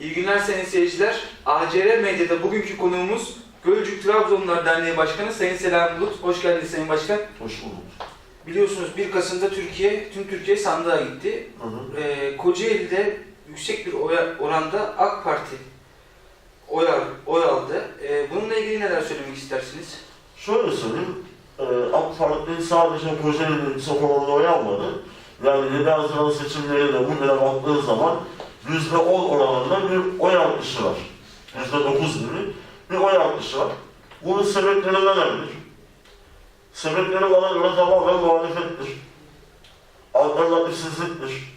İyi günler sayın seyirciler. ACR Medya'da bugünkü konuğumuz Gölcük Trabzonlar Derneği Başkanı Sayın Selahattin Bulut. Hoş geldiniz Sayın Başkan. Hoş bulduk. Biliyorsunuz 1 Kasım'da Türkiye, tüm Türkiye sandığa gitti. Hı hı. Ee, Kocaeli'de yüksek bir oya, oranda AK Parti oy, oy aldı. Ee, bununla ilgili neler söylemek istersiniz? Şöyle söyleyeyim, e, AK Parti sadece Kocaeli'nin sokağında oy almadı. Yani 7 Haziran seçimlerinde bugüne baktığı zaman %10 oranında bir oy artışı var. %9 gibi bir oy artışı var. Bunun sebepleri nelerdir? Sebepleri bana göre tamamen muhalefettir. Alternatifsizliktir.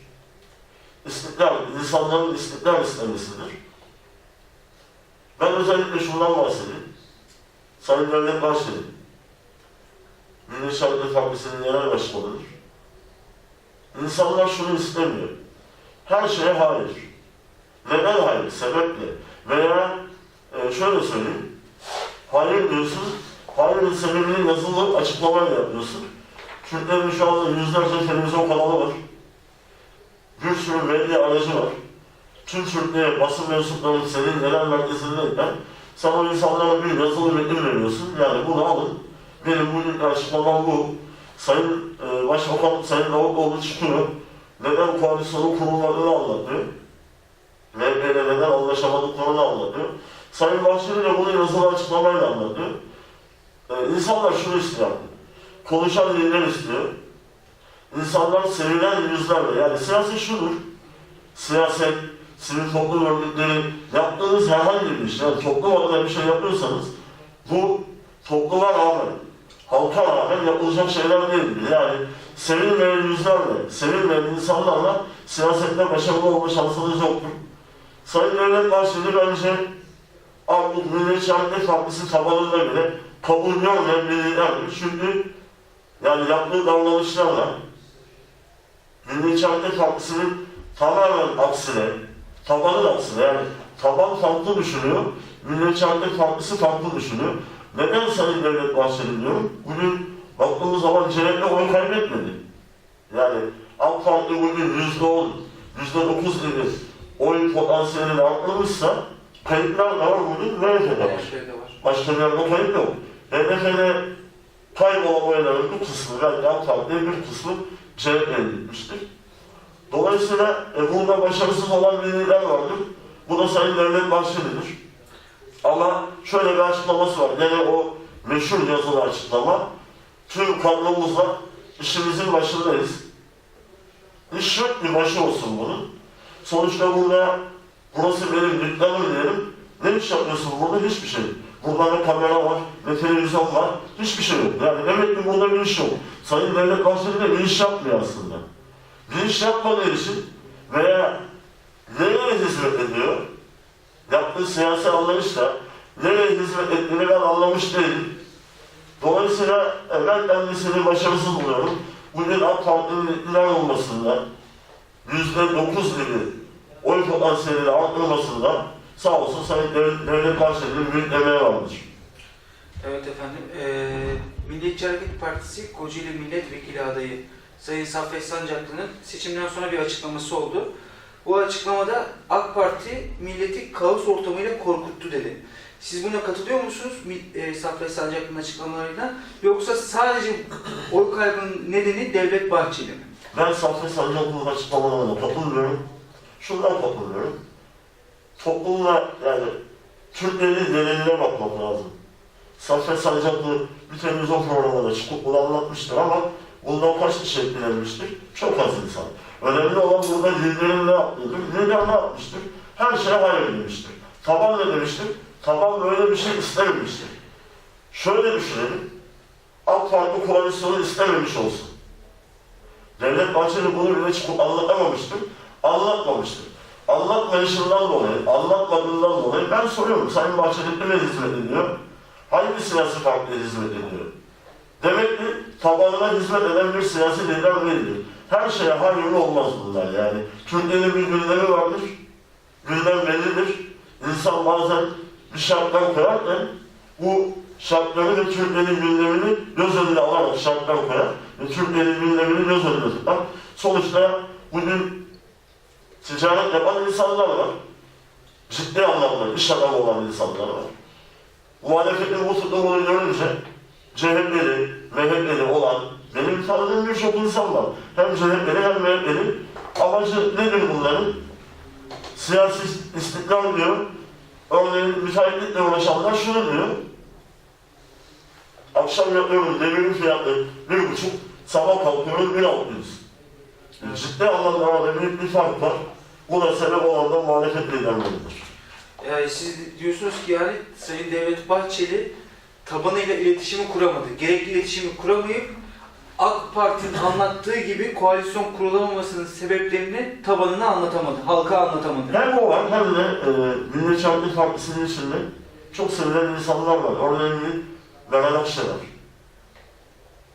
İstiklal, insanların istiklal istemesidir. Ben özellikle şundan bahsedeyim. Sayın Devlet Bahçeli, Milliyetçi Hareket Partisi'nin genel başkanıdır. İnsanlar şunu istemiyor. Her şeye hayır. Neden hayır? Sebeple. Veya e, şöyle söyleyeyim. Hayır diyorsun, hayırın sebebini yazılı açıklamayla yapıyorsun. Türklerin şu anda yüzlerce televizyon kanalı var. Bir sürü medya aracı var. Tüm Türkiye basın mensuplarının senin genel merkezindeyken sen o insanlara bir yazılı metin veriyorsun. Yani bunu alın. Benim bugün açıklamam bu. Sayın e, Başbakan Sayın Davutoğlu çıkıyor. Neden koalisyonun kurulmadığını anlatıyor. MHP'yle neden anlaşamadıklarını anlatıyor. Sayın Bahçeli de bunu yazılı açıklamayla anlatıyor. E, insanlar şunu istiyor. Konuşan lider istiyor. İnsanlar sevilen yüzlerle, yani siyaset şudur. Siyaset, sivil toplum örgütleri yaptığınız herhangi bir iş, yani toplum adına bir şey yapıyorsanız bu topluma rağmen, halka rağmen yapılacak şeyler değildir. Yani sevilmeyen yüzlerle, sevilmeyen insanlarla siyasette başarılı olma şansınız yoktur. Sayın Devlet Bahçeli bence artık Milliyetçi Hareket Partisi tabanında bile kabul görmeyen bir liderdir. Çünkü yani yaptığı davranışlarla Milliyetçi Hareket Partisi'nin tamamen aksine, tabanın aksine yani taban farklı düşünüyor, Milliyetçi Hareket Partisi farklı düşünüyor. Neden Sayın Devlet Bahçeli diyorum? Bugün baktığımız zaman CHP oy kaybetmedi. Yani AK Parti bugün yüzde on, yüzde dokuz gibi oy potansiyelini arttırmışsa kayıplar da var bugün MHP'de var. Başka bir yerde kayıp yok. HDP'de kaybolan oyların bir kısmı, belki AK Parti'ye bir kısmı CHP'ye gitmiştir. Dolayısıyla e, bunda başarısız olan bir lider vardır. Bu da Sayın Devlet Bahçeli'dir. Ama şöyle bir açıklaması var. Gene o meşhur yazılı açıklama. Tüm kadromuzla işimizin başındayız. İş yok bir başı olsun bunun. Sonuçta burada burası benim dükkanım diyelim. Ne iş yapıyorsun burada? Hiçbir şey. Burada ne kamera var, ne televizyon var, hiçbir şey yok. Yani demek ki burada bir iş yok. Sayın Devlet Bahçeli de bir iş yapmıyor aslında. Bir iş yapmadığı için veya nereye hizmet ediyor? Yaptığı siyasi anlayışla nereye hizmet ettiğini ben anlamış değilim. Dolayısıyla ben kendisini başarısız buluyorum. Bugün AK Parti'nin iktidar olmasında yüzde dokuz gibi oy potansiyelini arttırmasında sağ olsun Sayın Dev- Devlet Bahçeli'nin büyük emeği vardır. Evet efendim. Ee, Milliyetçi Hareket Partisi Kocaeli Milletvekili adayı Sayın Saffet Sancaklı'nın seçimden sonra bir açıklaması oldu. Bu açıklamada AK Parti milleti kaos ortamıyla korkuttu dedi. Siz buna katılıyor musunuz e, Saffet Sancaklı'nın açıklamalarıyla? Yoksa sadece oy kaybının nedeni Devlet Bahçeli mi? Ben Saffet Sancaklı'nın açıklamalarına katılmıyorum. Şundan katılmıyorum. Toplumla yani Türklerin geneline bakmak lazım. Saffet Sancaklı bir televizyon programında çıkıp bunu anlatmıştır ama bundan kaç kişi etkilenmiştir? Çok az insan. Önemli olan burada liderin ne yaptığıdır. Lider ne yapmıştır? Her şeye hayır demiştir. Taban ne demiştir? Taban böyle bir şey istememiştir. Şöyle düşünelim. AK Parti koalisyonu istememiş olsun. Devlet Bahçeli bunu bile çıkıp anlatamamıştır. Anlatmamıştır. Anlatmayışından dolayı, anlatmadığından dolayı ben soruyorum. Sayın Bahçeli kime hizmet ediyor? Hangi siyasi partiye hizmet ediyor? Demek ki tabanına hizmet eden bir siyasi lider değildir. Her şeye hayırlı olmaz bunlar yani. Türkiye'nin bir gündemi vardır. Gündem bellidir. İnsan bazen bir şartlar koyarken bu şartları ve Türkiye'nin gündemini göz önüne alarak şartlar koyar ve Türkiye'nin gündemini göz önüne tutar. Sonuçta bugün ticaret yapan insanlar var. ciddi anlamda iş adamı olan insanlar var. Muhalefetin bu tutumunu görünce CHP'li, MHP'li olan benim tanıdığım birçok insan var. Hem CHP'li hem MHP'li. Amacı nedir bunların? Siyasi istiklal diyor. Örneğin müteahhitlikle uğraşanlar şunu diyor. Akşam yapıyorum demirin fiyatı bir buçuk, sabah altı yüz. Ciddi anlamda arada büyük bir fark var. Buna sebep olan da muhalefet liderleridir. Yani siz diyorsunuz ki yani Sayın Devlet Bahçeli tabanıyla iletişimi kuramadı. Gerekli iletişimi kuramayıp AK Parti'nin anlattığı gibi koalisyon kurulamamasının sebeplerini tabanına anlatamadı, halka anlatamadı. Hem o var hem de e, Milliyetçi Partisi'nin içinde çok sevilen insanlar var. Örneğin Meral Akşener.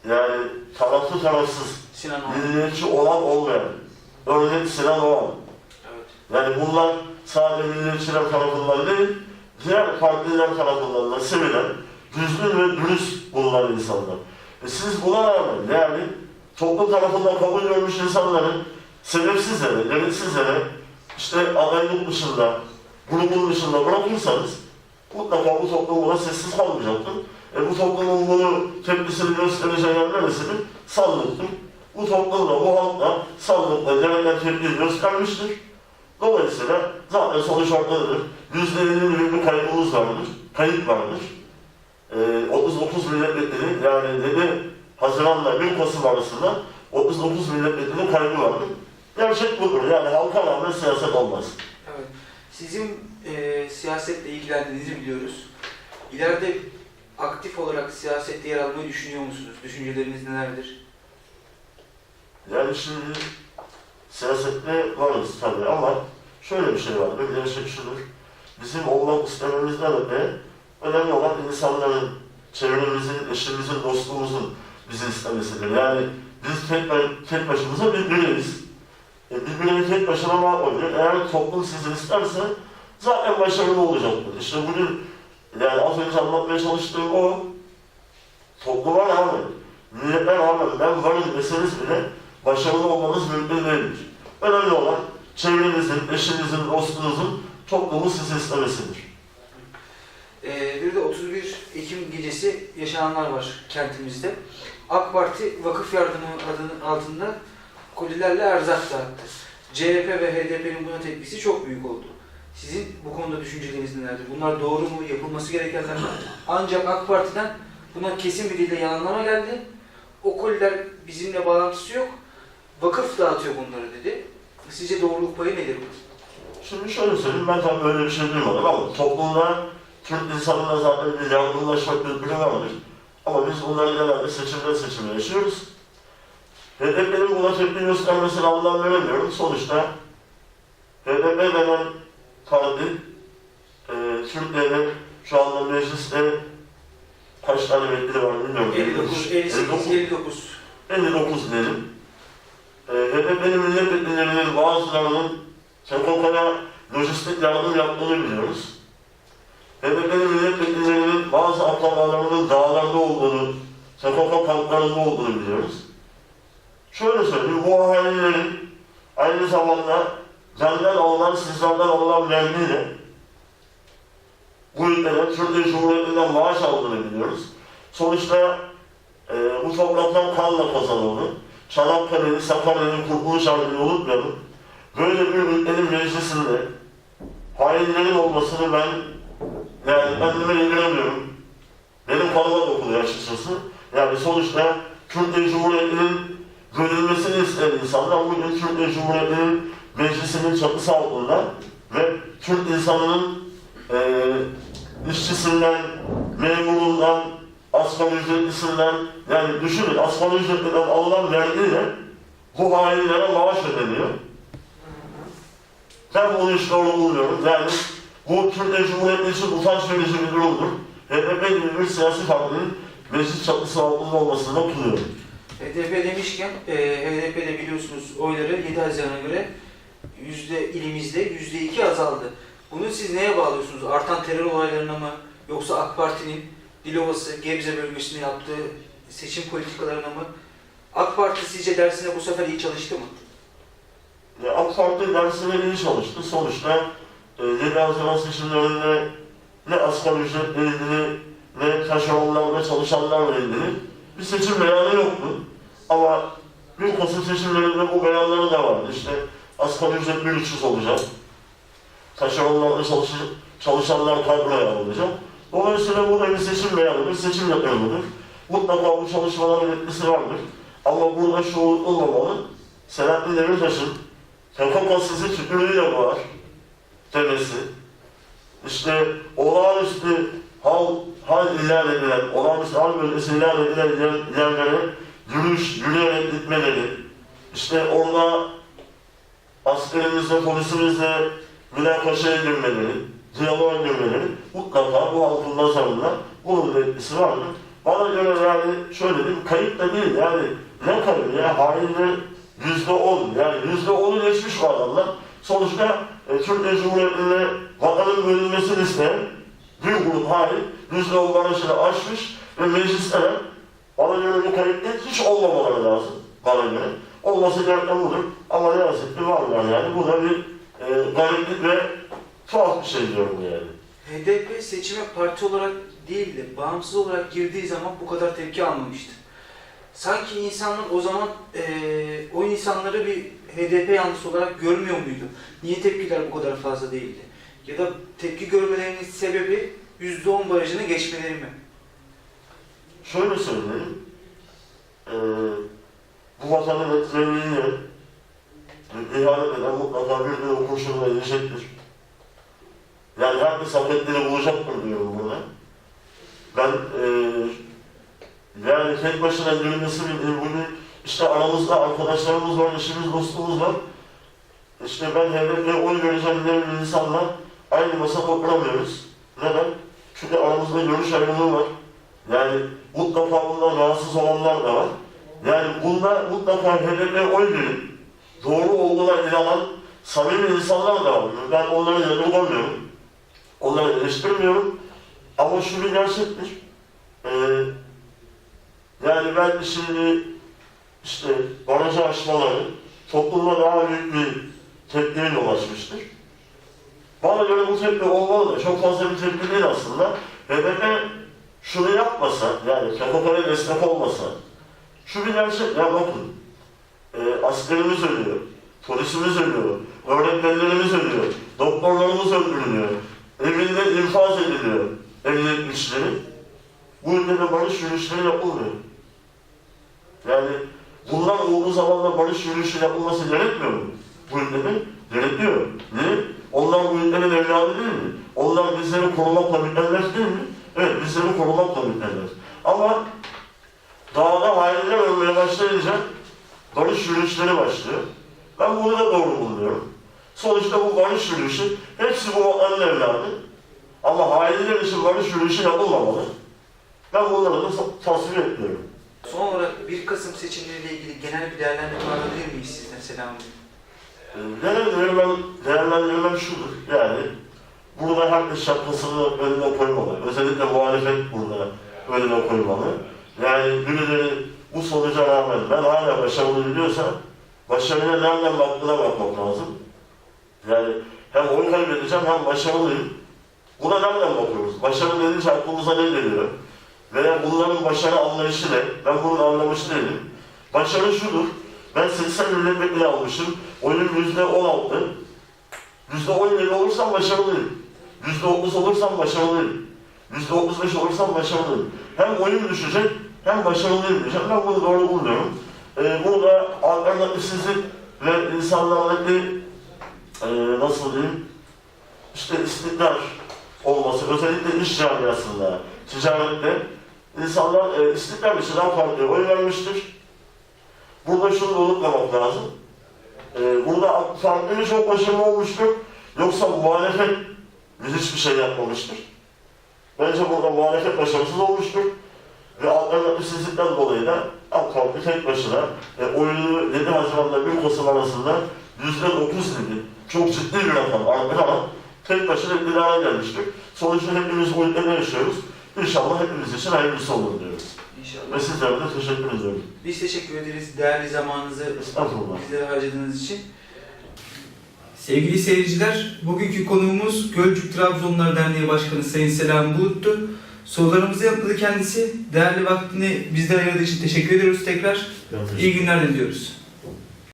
Yani taraflı tarafsız, Sinan milliyetçi olan olmayan. Örneğin Sinan Oğan. Evet. Yani bunlar sadece milliyetçiler tarafından değil, diğer partiler tarafından da sevilen, düzgün ve dürüst bulunan insanlar. E siz buna rağmen yani toplum tarafından kabul görmüş insanları sebepsiz yere, gereksiz yere işte adaylık dışında, grubun dışında bırakırsanız mutlaka bu toplum buna sessiz kalmayacaktır. E bu toplumun bunu tepkisini göstereceği yer neresidir? Sandıktır. Bu toplum da bu halk da sandıkla gereken tepkiyi göstermiştir. Dolayısıyla zaten sonuç ortadadır. Yüzde elli bir kaybımız vardır, kayıp vardır. Ee, 39 milletvekili yani dedi Haziran'la 1 Kasım arasında 39 milletvekili kaybı vardır. Gerçek budur. Yani halka rağmen siyaset olmaz. Evet. Sizin e, siyasetle ilgilendiğinizi biliyoruz. İleride aktif olarak siyasette yer almayı düşünüyor musunuz? Düşünceleriniz nelerdir? Yani şimdi siyasette varız tabii ama şöyle bir şey var. Bir gerçek şudur. Bizim olmak istememizden öte önemli olan insanların, çevremizin, eşimizin, dostluğumuzun bizi istemesidir. Yani biz tek, tek başımıza bir bireyiz. E, bir bireyi tek başına var oluyor. Eğer toplum sizi isterse zaten başarılı olacaktır. İşte bugün yani az önce anlatmaya çalıştığım o topluma rağmen, millete rağmen ben varım deseniz bile başarılı olmanız mümkün değildir. Önemli olan çevrenizin, eşinizin, dostunuzun toplumu sizi istemesidir. Ee, bir de 31 Ekim gecesi yaşananlar var kentimizde. AK Parti Vakıf Yardımı adının altında kolilerle erzak dağıttı. CHP ve HDP'nin buna tepkisi çok büyük oldu. Sizin bu konuda düşünceleriniz nelerdir? Bunlar doğru mu? Yapılması gerekenler mi? Ancak AK Parti'den buna kesin bir dille yalanlama geldi. O koliler bizimle bağlantısı yok. Vakıf dağıtıyor bunları dedi. Sizce doğruluk payı nedir bu? Şimdi şöyle söyleyeyim, ben tabii öyle bir şey duymadım ama toplumda Türk insanına zaten bir yardımlaşmak birbirine vardır. Ama biz bunları genelde seçimden seçime yaşıyoruz. HDP'nin buna tepki göstermesine anlam veremiyorum. Sonuçta HDP denen parti, e, Türkiye'de şu anda mecliste kaç tane vekili var bilmiyorum. 59, 58, 59. 59 diyelim. E, HDP'nin milletvekillerinin bazılarının SKK'ya lojistik yardım yaptığını biliyoruz. HDP'nin milletvekillerinin bazı akrabalarının dağlarda olduğunu, SKK kamplarında olduğunu biliyoruz. Şöyle söyleyeyim, bu ahalilerin aynı zamanda benden alınan, sizlerden alınan vergiyle bu ülkede Türkiye Cumhuriyeti'nden maaş aldığını biliyoruz. Sonuçta e, bu topraklar kanla kazanıldı. Çanakkale'nin, Sakarya'nın kurtuluş harbini unutmayalım. Böyle bir ülkenin meclisinde hainlerin olmasını ben yani kendime ilgileniyorum. Benim kanıma dokunuyor açıkçası. Yani sonuçta Türkiye Cumhuriyeti'nin bölünmesini isteyen insanlar bugün Türkiye Cumhuriyeti'nin meclisinin çatısı altında ve Türk insanının eee işçisinden, memurundan, asgari ücretlisinden, yani düşünün asgari ücretliden alınan vergiyle bu hainlere maaş ödeniyor. Ben bunu hiç doğru bulmuyorum. Yani bu Türkiye Cumhuriyeti için utanç verici bir durumdur. HDP gibi bir siyasi partinin meclis çatısı altında olmasını kutluyorum. HDP demişken, e, HDP'de biliyorsunuz oyları 7 Haziran'a göre yüzde ilimizde yüzde iki azaldı. Bunu siz neye bağlıyorsunuz? Artan terör olaylarına mı? Yoksa AK Parti'nin Dilovası, Gebze bölgesinde yaptığı seçim politikalarına mı? AK Parti sizce dersine bu sefer iyi çalıştı mı? Ya, AK Parti dersine iyi çalıştı. Sonuçta e, 7 Haziran seçimlerinde ne asgari ücretle ilgili ne taşeronlarla çalışanlarla ilgili bir seçim beyanı yoktu. Ama 1 Kasım seçimlerinde bu beyanları da vardı. İşte asgari ücret 1300 olacak. Taşeronlarla çalış çalışanlar kadroya alınacak. Dolayısıyla bu da bir seçim beyanıdır, seçim yatırımıdır. Mutlaka bu çalışmaların etkisi vardır. Ama burada şu unutulmamalı. Selahattin Demirtaş'ın PKK sizi tükürüğüyle boğar demesi, işte olağanüstü hal, hal ilan edilen, olağanüstü hal bölgesi yer- yerlere yürüyüş, yürüyerek gitmeleri, işte orada askerimizle, polisimizle münakaşaya girmeleri, diyaloğa girmeleri mutlaka bu halkın nazarında bunun da etkisi vardır. Bana göre yani şöyle diyeyim, kayıp da değil yani ne kayıp ya hainler yüzde on yani yüzde onu geçmiş bu adamlar. Sonuçta e, Türkiye Cumhuriyeti'nde vatanın bölünmesini isteyen bir grup hain yüzde on barajını aşmış ve mecliste de bana göre bu kayıp değil, hiç olmamaları lazım bana göre. Olması gereken budur. Ama ne yazık ki varlar yani. Bu da bir e, gariplik ve tuhaf bir şey diyorum yani. HDP seçime parti olarak değil de bağımsız olarak girdiği zaman bu kadar tepki almamıştı. Sanki insanlar o zaman eee, o insanları bir HDP yanlısı olarak görmüyor muydu? Niye tepkiler bu kadar fazla değildi? Ya da tepki görmelerinin sebebi %10 barajını geçmeleri mi? Şöyle söyleyeyim. E, bu vatanın etkilerini e, ihanet eden mutlaka bir gün kurşunla yiyecektir. Yani herkes hak ettiğini bulacaktır diyorum buna. Ben e, yani tek başına yürümesi bildiğim bunu işte aramızda arkadaşlarımız var, işimiz, dostumuz var. İşte ben HDP'ye oy vereceğim diyen insanlar aynı masada oturamıyoruz. Neden? Çünkü aramızda görüş ayrılığı var. Yani mutlaka bundan rahatsız olanlar da var. Yani bunlar mutlaka oy verip doğru olduğuna inanan samimi insanlar da var. Ben onları yadırgamıyorum. Onları eleştirmiyorum. Ama şu bir gerçektir. Ee, yani ben şimdi işte barajı aşmaları toplumda daha büyük bir tepkiye yol açmıştır. Bana göre bu tepki olmalı da çok fazla bir tepki değil aslında. HDP şunu yapmasa, yani KPK'ya destek olmasa, şu bir gerçek, ya bakın, e, askerimiz ölüyor, polisimiz ölüyor, öğretmenlerimiz ölüyor, doktorlarımız öldürülüyor, evinde infaz ediliyor emniyet güçleri. Bu ülkede barış yürüyüşleri yapılmıyor. Yani bunlar olduğu zaman da barış yürüyüşü yapılması gerekmiyor mu? Bu ülkede gerekiyor. Niye? Onlar bu ülkenin evladı değil mi? Onlar bizleri korumakla mükellef değil mi? Evet, bizleri korumakla mükellef. Ama dağda hainler ölmeye başlayınca barış yürüyüşleri başlıyor. Ben bunu da doğru buluyorum. Sonuçta bu barış yürüyüşü, hepsi bu vatanın evladı. Ama hainler için barış yürüyüşü yapılmamalı. Ben bunları da tasvir etmiyorum. Son olarak 1 Kasım seçimleriyle ilgili genel bir değerlendirme alabilir miyiz sizden Selam? Ee, Değerlendirmem, değerlendirmem şudur, yani burada herkes şapkasını önüne koymalı. Özellikle muhalefet burada önüne koymalı. Yani birileri bu sonuca rağmen ben hala başarılı biliyorsam başarıya nereden baktığına bakmak lazım. Yani hem oy kaybedeceğim hem başarılıyım. Buna nereden bakıyoruz? Başarı denince aklımıza ne geliyor? Veya bunların başarı anlayışı ne? Ben bunu anlamış değilim. Başarı şudur. Ben 80 milletvekili almışım. Oyun yüzde 16. Yüzde 17 olursam başarılıyım. Yüzde 30 olursam başarılıyım. Yüzde 35 olursam başarılıyım. Hem oyun düşecek hem başarılıyım diyeceğim. Ben bunu doğru bulmuyorum. Ee, burada alternatifsizlik ve insanlardaki ee, nasıl diyeyim işte istikrar olması özellikle iş camiasında, ticarette insanlar e, istikrar daha farklı oy vermiştir. Burada şunu unutmamak lazım. Ee, burada AK Parti mi çok başarılı olmuştur yoksa muhalefet mi hiçbir şey yapmamıştır. Bence burada muhalefet başarısız olmuştur ve alternatifsizlikten dolayı da AK Parti tek başına e, oyunu 7 Haziran'la 1 Kasım arasında yüzde dokuz dedi. Çok ciddi bir rakam artık ama tek başına iktidara gelmiştir. Sonuçta hepimiz bu ülkede yaşıyoruz. İnşallah hepimiz için hayırlısı olur diyoruz. İnşallah. Ve sizlere de teşekkür ediyorum. Biz teşekkür ederiz değerli zamanınızı Estağfurullah. bizlere harcadığınız için. Sevgili seyirciler, bugünkü konuğumuz Gölcük Trabzonlar Derneği Başkanı Sayın Selam Bulut'tu. Sorularımızı yanıtladı kendisi. Değerli vaktini bizlere ayırdığı için teşekkür ediyoruz tekrar. İyi günler diliyoruz.